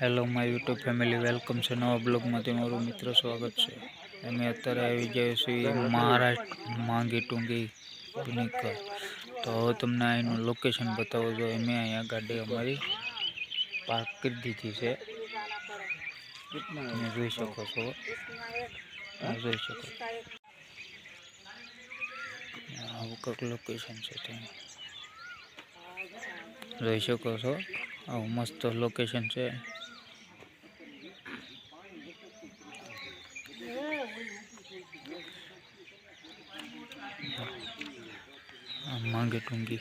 Hello my YouTube family welcome છે નવા બ્લોગમાંથી મારું મિત્ર સ્વાગત છે. અમે અત્યારે આવી ગયા છીએ મહારાષ્ટ્ર માંગી ટુંગી પિકનિક પર તો હવે તમને અહીંનું લોકેશન બતાવો. છો અમે અહીંયા ગાડી અમારી પાર્ક કરી દીધી છે. તમે જોઈ શકો છો. જોઈ શકો આવું કંઈક લોકેશન છે ત્યાં. જોઈ શકો છો. આવું મસ્ત લોકેશન છે. માંગે ટુંગી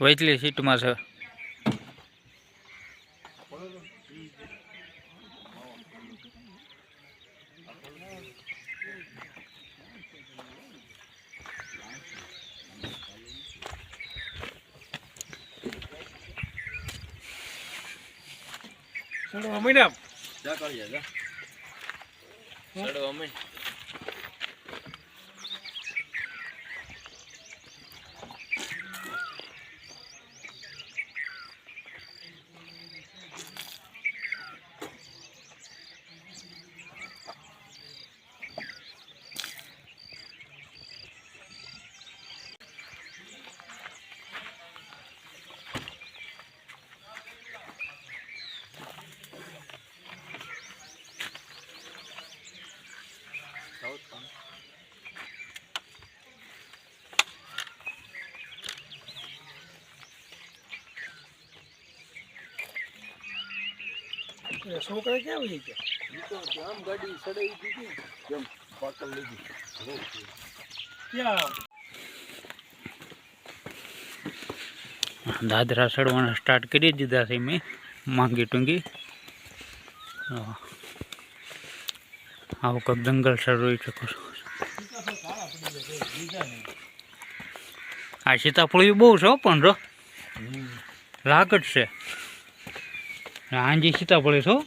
વૈચલી સીટમાં છે. ચડવા મીડમ છોકરા ક્યાં વહી ગયા? આમ ગાડી સડાઈ દીધી. જેમ પાકલ લીધી. ક્યાં? દાદરા ચડવાના સ્ટાર્ટ કરી દીધા છે મેં માંગી ટૂંગી. આવું કંઈક જંગલ સર રોઈ શકો છો આ સીતાફળી બહુ છે પણ રો લાગત છે. આંજી સીતાફળી છો?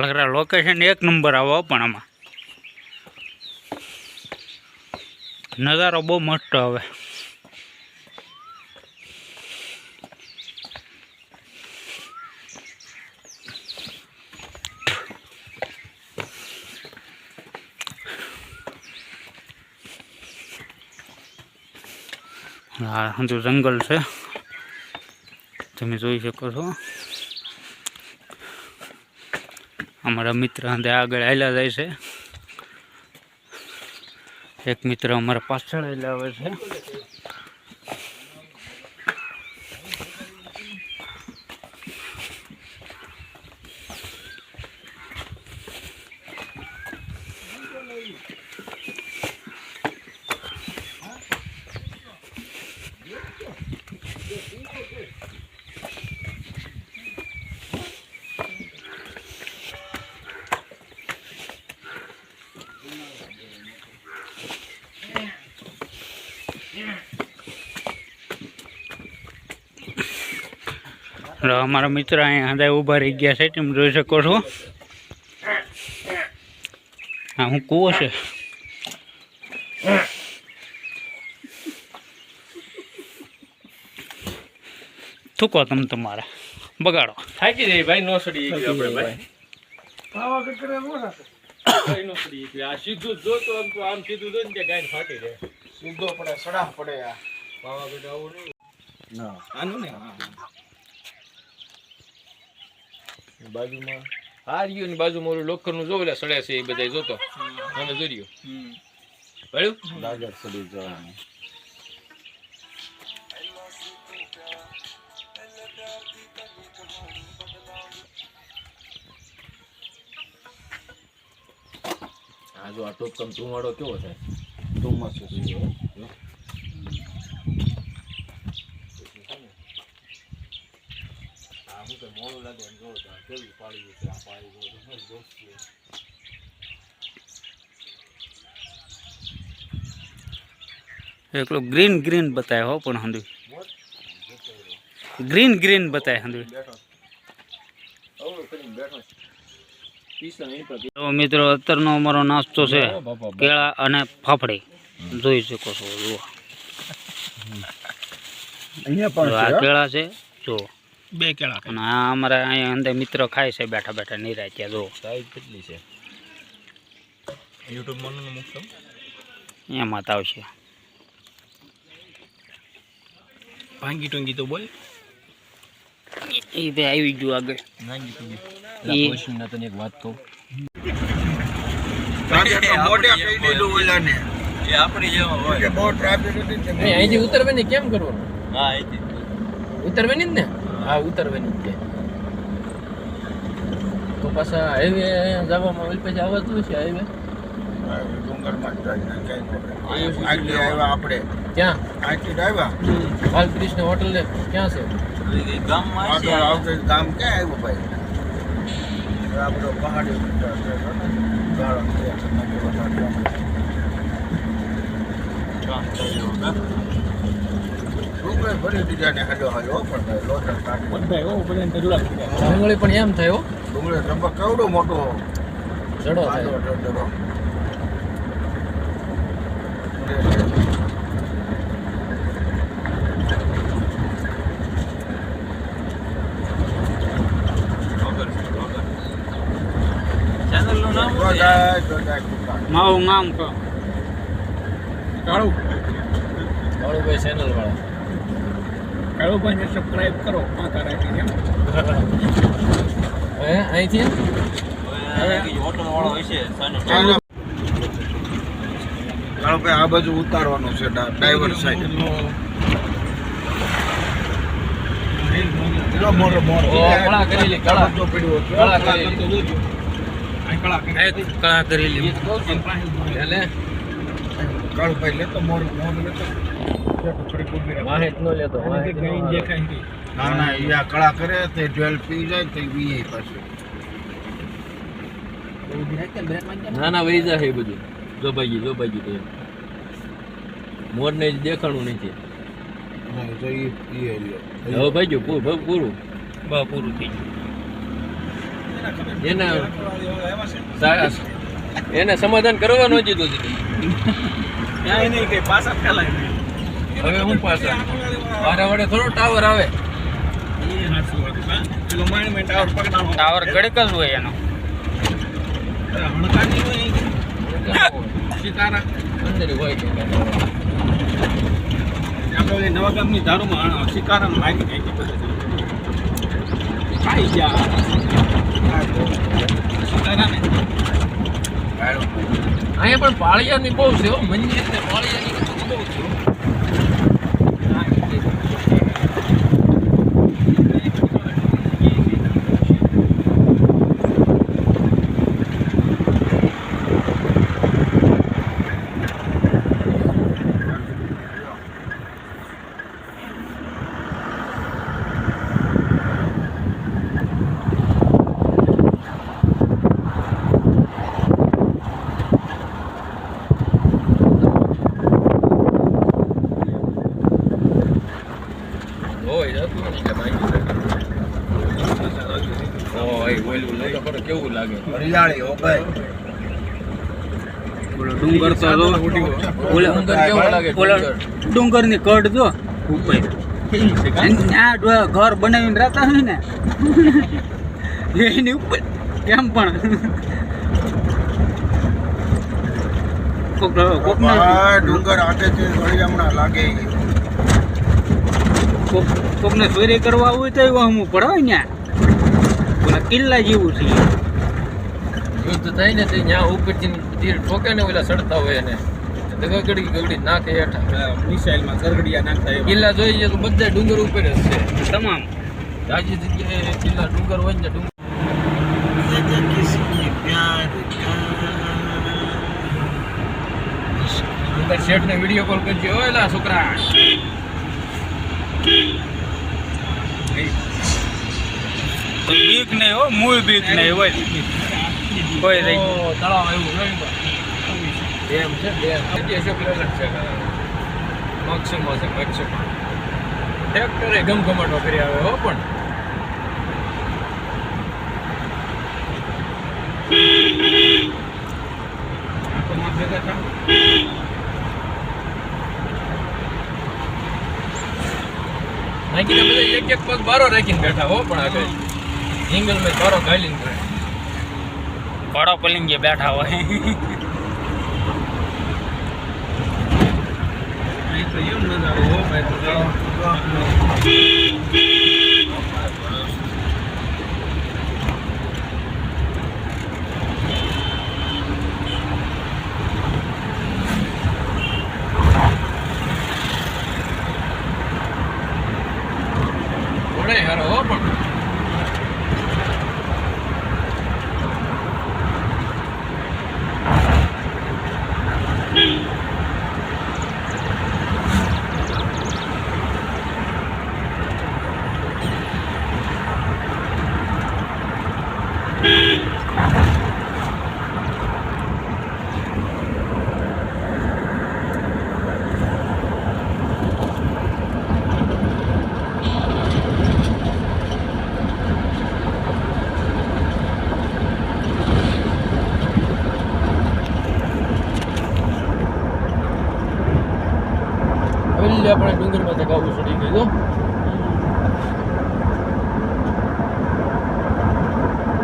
લગરા લોકેશન એક નંબર આવો પણ આમાં. નજારો બહુ મસ્ત આવે હા, હજુ જંગલ છે. તમે જોઈ શકો છો. અમારા મિત્ર અંદર આગળ આવેલા જાય છે. એક મિત્ર અમારા પાછળ આવેલા આવે છે. અમારા મિત્ર અહીંયા અંદર ઊભા રહી ગયા છે તમે જોઈ શકો છો. હા હું કૂવો છે. થૂકો તમે તમારે. બગાડો. થાકી જાય ભાઈ નો સડી આપણે ભાઈ. કરે નો સડી આ સીધું જો જોતો આમ તો આમ સીધું જો ને ગાય ફાટી જાય. સીધો પડે સડા પડે આ. પાવાગઢ આવું નહીં. ના. આનું ને બાજુમાં. હારીઓની બાજુમાં ઓલું લોખરનું જો ઓલા સડે છે એ બધા જોતો. પડ્યું સડી જવાનું. આ જો આ ટોપકમ ધુમાડો કેવો થાય? ધુમ્મસ છે. આ હું તો મોડું લાગે એમ જોવો તો આ કેવી પાડી છે આ પાડી જો મસ્ત દોસ્ત છે એકલો ગ્રીન ગ્રીન બતાય હો પણ હંદુ ગ્રીન ગ્રીન બતાય હંદુ અવળું કરીને બેઠો છે પીસા એની પર તો મિત્રો અત્યારનો અમારો નાસ્તો છે ઓ બાપા કેળા અને ફાફડી જોઈ શકો છો જુઓ અહીંયા જો આ કેળા છે જો બે કેળા અને આ અમારા અહીંયા અંદર મિત્ર ખાય છે બેઠા બેઠા નિરાય ત્યાં જો સાઈઝ કેટલી છે? યુટ્યુબમાં મૂકતો એમાં તો. આવશે. ભાંગી ટોંગી તો બોલ. એ બે આવી ગયું આગળ. નાંગી ટોંગી. ના તને એક વાત કહું. મોઢે કહી દીધું ઓલાને. એ આપણી જેવા હોય. બહુ ટ્રાફિક હતી નહીં અહીંથી ઉતરવાની કેમ કરવાનું? હા અહીંથી. ઉતરવાની જ ને? હા ઉતરવાની જ છે. તો પાછા હાઈવે જવામાં ઓલી પછી આવતું છે હાઈવે ડુંગરમાં જ જાય ને ક્યાંય આગળ આવ્યા આપણે. ક્યાં? અહીંથી જ આવ્યા? બાલકૃષ્ણ હોટલ ને ક્યાં છે? ગામમાં આગળ આવતે ગામ ક્યાં આવ્યું ભાઈ? આપણો પહાડી વિસ્તાર છે. બરાબર? ગાળો ડુંગળી પણ એમ થાય હો ડુંગરે રંબક કેવડો મોટો જડો આડો થાય ડડો. ચેનલનું નામ શું છે? જોડાય, જોડાય દુકાન. મારું નામ કહો કાળુભાઈ ચેનલ વાળા કાળુભાઈને સબસ્ક્રાઇબ કરો પાંકા રાખીને હે અહીંથી? હવે ચાલો. કાળુભાઈ આ બાજુ ઉતારવાનું છે ડા- ડાઈવર સાઈડ કળા કરેલી, કાળુભાઈ લેતો મોરો મોરો લેતો. નો લેતો નો હાલે. ના ના વૈજા આ કળા કરે તે જ્વેલ પી જાય તે વીએ પાછું. ના ના વહી જાય એ બધું. જો ભાગી જો ભાગી તો મોર ને દેખાણું નથી. તો એ લ્યો. હવે ભાગ્યું પૂરું પૂરું. બસ પૂરું થઈ ગયું. એને સમાધાન કરવા ન દીધું છે. હવે હું પાછા મારા વડે થોડો ટાવર આવે. ટાવર ઘડીક જ હોય એનો. કે નવાગામની દારૂમાં શિકારામ લાગી ખાઈ ગયા અહીંયા પણ પાળિયાની બહુ છે હો મંદિર ને પાળિયાની બહુ છે હો. હોય જતું નથી કે ભાઈ ઓય ઓલું લઈ ખબર કેવું લાગે હો ભાઈ. ડુંગર તો જો ઓલા ડુંગર કેવો લાગે ઓલા ડુંગર? ડુંગરની કડ જો. ઉપર. ત્યાં ઘર બનાવીને રહેતા હોય ને એની ઉપર. કેમ પણ? ડુંગર આગેથી વળી હમણાં લાગે કોક કોકને ચોરી કરવા આવું તો એવું અમુક પડે ને. કિલ્લા જેવું છે યુદ્ધ થાય ને ત્યાં ઉપરથી તીર ઠોકે ને ઓલા સડતા હોય એને. ગગડી ગગડી નાખે હેઠા. મિસાઇલમાં ગરગડિયા નાખતા કિલ્લા જોઈ તો બધા ડુંગર ઉપર જ છે તમામ. જાજી જગ્યાએ કિલ્લા ડુંગર હોય ને ડુંગર ડુંગર. શેઠ ને વીડિયો કોલ કરજે. ઓલા છોકરા. બીક નહીં હો મૂળ બીક નહીં હોય. કોઈ નહીં તળાવ આવ્યું. ડેમ છે, ડેમ. અશોક લેલન્ડ છે. મક્ષમાં છે, મક્ષમાં. ટ્રેક્ટરે ગમગમાટો કરી આવે, હો પણ. નાખીને બધા એક એક પગ બારો રાખીને બેઠા, હો પણ આગળ. જંગલ મેં બારો ગાલીને ઘોડો પલિંગે બેઠા હોય. ઘોડે હારો હો પણ ઓલી આપણે ડુંગરમાં તો ગાવું ચડી ગયું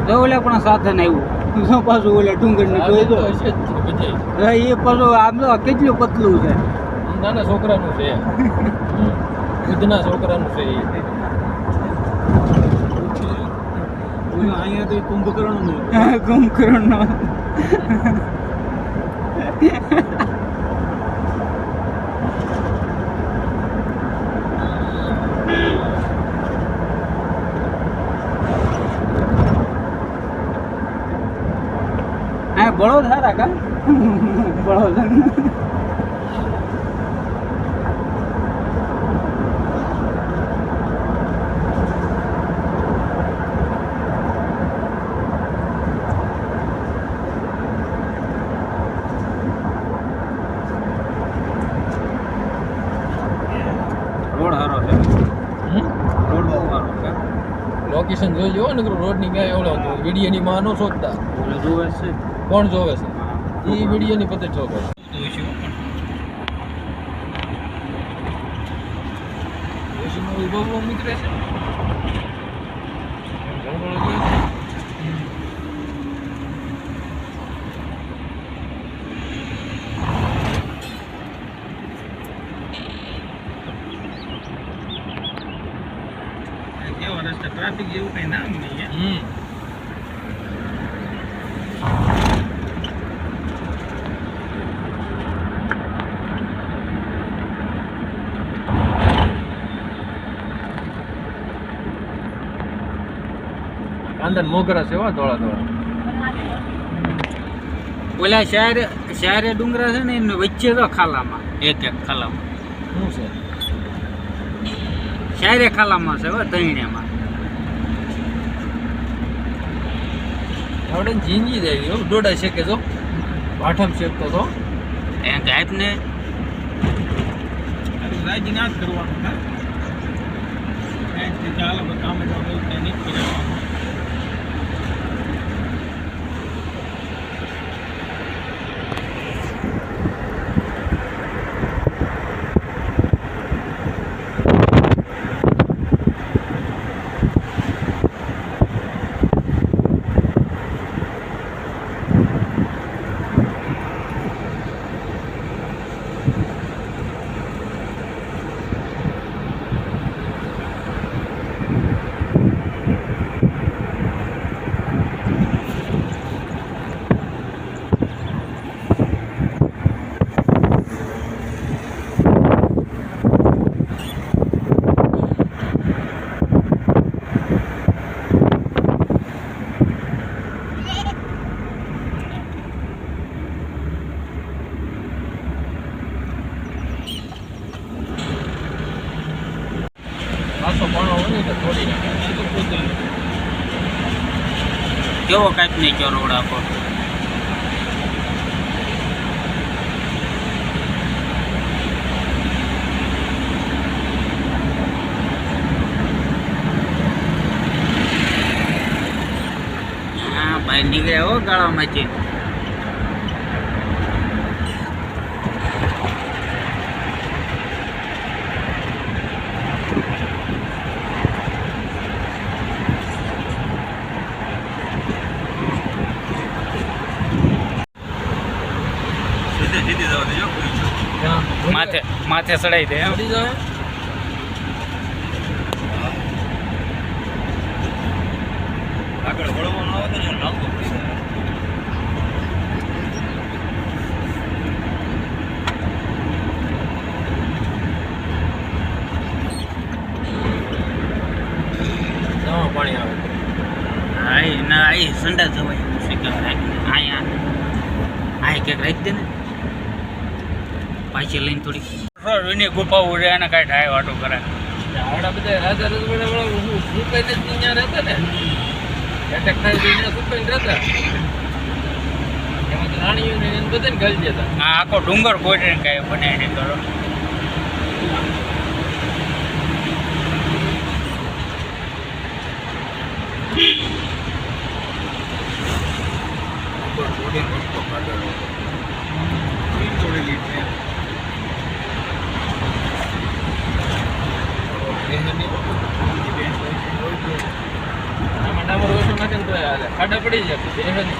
જો. ઓલા પણ સાધન આવ્યું. જો પાછું ઓલે ડુંગર ને જોઈ દો. હશે જ એ પાછું આમ તો કેટલું પતલું છે. નાના છોકરાનું છે. બુદ્ધના છોકરાનું છે એ. અહીંયા તો કુંભકર્ણનું કુંભકર્ણ નો હા સારા કા? છે. લોકેશન જોઈ જુઓ ને રોડની ક્યાંય એવડો વિડીયોની માં ન શોધતા. ઓલો જોવે છે. કોણ જોવે છે? એ વિડીયોની પતે મિત્ર છે. જંગલો છે? ટ્રાફિક જેવું કઈ નામ કાંદા મોગરા છે હો ધોળા ધોળા. ઓલા શહેર શહેરે ડુંગરા છે ને એમને વચ્ચે તો ખાલામાં. એક એક ખાલામાં. શું છે? શહેરે ખાલામાં છે હો તૈણેમાં આપણે જીંજી દેવી હો દોડા શેકે જો ભાઠમ શેકતો તો. એ ગાયબ ને. રાજી ના કરવાનું હા? ચાલો કામે તો જવાનું તોડી કેવો કાંઈક નહીં કયો રોડ આપો નીકળ્યા હો ગાળામાંથી સીધે સીધી જવા દેજો ત્યાં માથે માથે ચડાઈ દે એમ તોડી જાય આગળ વળવાનું આવે ને લાંબુ થઈ જાય નવા પાણી આવે હા એ ના એ સંડા જવાય એવું છે કે અહીંયા અહીંયા ક્યાંક રાખી દે ને પાછી લઈને થોડી એની ગુફા ઉડે એને કાંઈ થાય વાટો કરે. આવડા બધા રાજા રજવાડા ત્યાં રહેતા ને. એટેક થાય તો રહેતા. તો આખો ડુંગર કોઈ કાંઈ બને નહીં કરો Thank વસ્તુ કાઢેલો થોડી લીધી આમાં ડામર ઓછું નાખે ને ખાડા પડી જાય બેસે નહીં.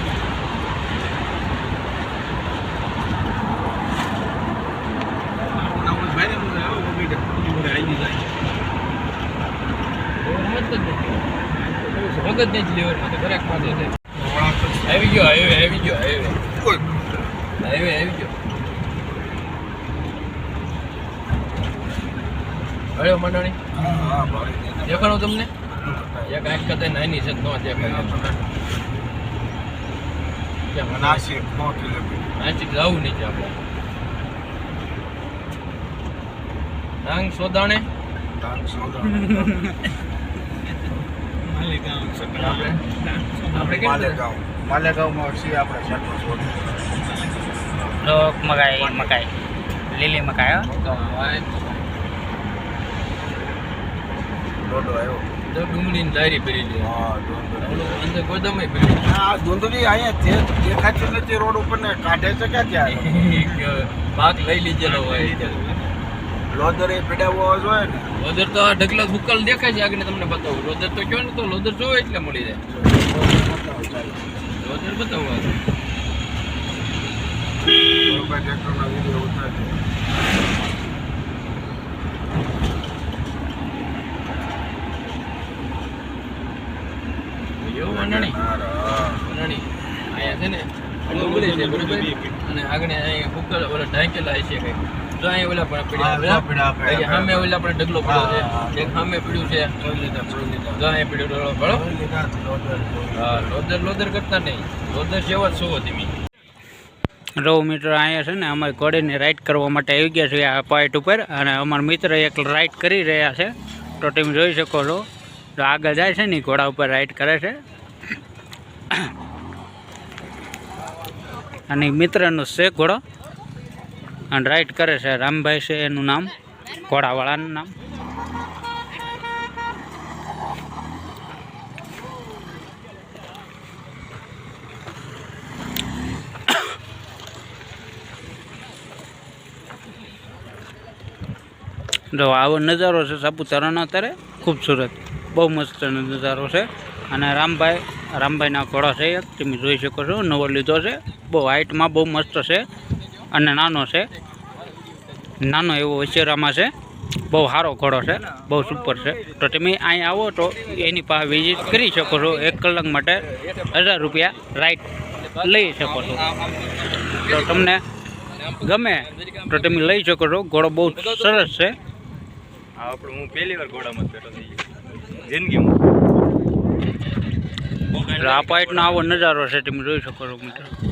લીવર મત જ લીવરમાં તો છે. આવી ગયો હાઈવે આવી ગયો હાઈવે હાઈવે આવી ગયો હળ્યો મંડળી દેખાડો તમને. એક આંખ કદાચ નાની છે તો દેખાય. નાસિક નાસિક જવું નહીં આપણે. ડાંગ સોદાણે ડાંગ સોદા આપણે? આપણે કેમ માલેગાંવ. માલેગાંવમાં છીએ આપણે લોક મકાઈ મકાઈ લીલી મકાઈ હો દોડો આવ્યો. તો ડુંગળીની લારી ભરી લે. હા દોડો અંદર ગોદામે ભરી ધૂંધળી અહીંયા તે દેખાતી નથી રોડ ઉપર ને કાઢે છે ક્યાં ત્યાં? પાક લઈ લીધેલો હોય લોદર એ પીડાવો જોઈએ ને. લોદર તો આ ઢગલા સુકલ દેખાય છે આગળ તમને બતાવું. લોદર તો કયો ને તો લોદર જોવે એટલે મળી જાય. લોદર બતાવવા બરોબર ટ્રેક્ટરના વીડિયો ઉતારજો. એવું મંડળી હા. અહીંયા છે ને ડુંગળી છે બરોબર. અને આગળ અહીંયા કુકર ઓલા ઢાંકેલા છે કઈ જો અહીંયા ઓલા પણ પડ્યા પડ્યા, પડ્યા, સામે ઓલા પણ ઢગલો પડ્યો. છે. એક સામે પડ્યું છે. જો અહીંયા પડ્યો ઢગલો લોદર હા લોદર લોદર કરતા નહીં. લોદર જેવા જ છો તમે રવ મીટર અહીંયા છે ને અમારી ઘોડીને રાઈડ કરવા માટે આવી ગયા છે આ પોઈન્ટ ઉપર. અને અમારા મિત્ર એક રાઈડ કરી રહ્યા છે. તો તમે જોઈ શકો છો. તો આગળ જાય છે ને ઘોડા ઉપર રાઈડ કરે છે. અને મિત્રનો છે ઘોડો. અને રાઈડ કરે છે રામભાઈ છે, એનું નામ. ઘોડાવાળાનું નામ. જો આવો નજારો છે સાપુતારાનો અત્યારે. ખૂબસૂરત બહુ મસ્ત નજારો છે. અને રામભાઈ, રામભાઈના ઘોડો છે એક, તમે જોઈ શકો છો, નવો લીધો છે. બહુ હાઇટમાં બહુ મસ્ત છે અને નાનો છે. નાનો એવો વચેરામાં છે. બહુ સારો ઘોડો છે. બહુ સુપર છે. તો તમે અહીં આવો તો એની પાસે વિઝિટ કરી શકો છો. એક કલાક માટે હજાર રૂપિયા રાઈટ લઈ શકો છો. તો તમને ગમે તો તમે લઈ શકો છો. ઘોડો બહુ સરસ છે. આપણે હું પહેલી વાર ઘોડામાં બેઠો થઈ જિંદગીમાં. પોઈન્ટનો આવો નજારો છે તમે જોઈ શકો છો મિત્રો.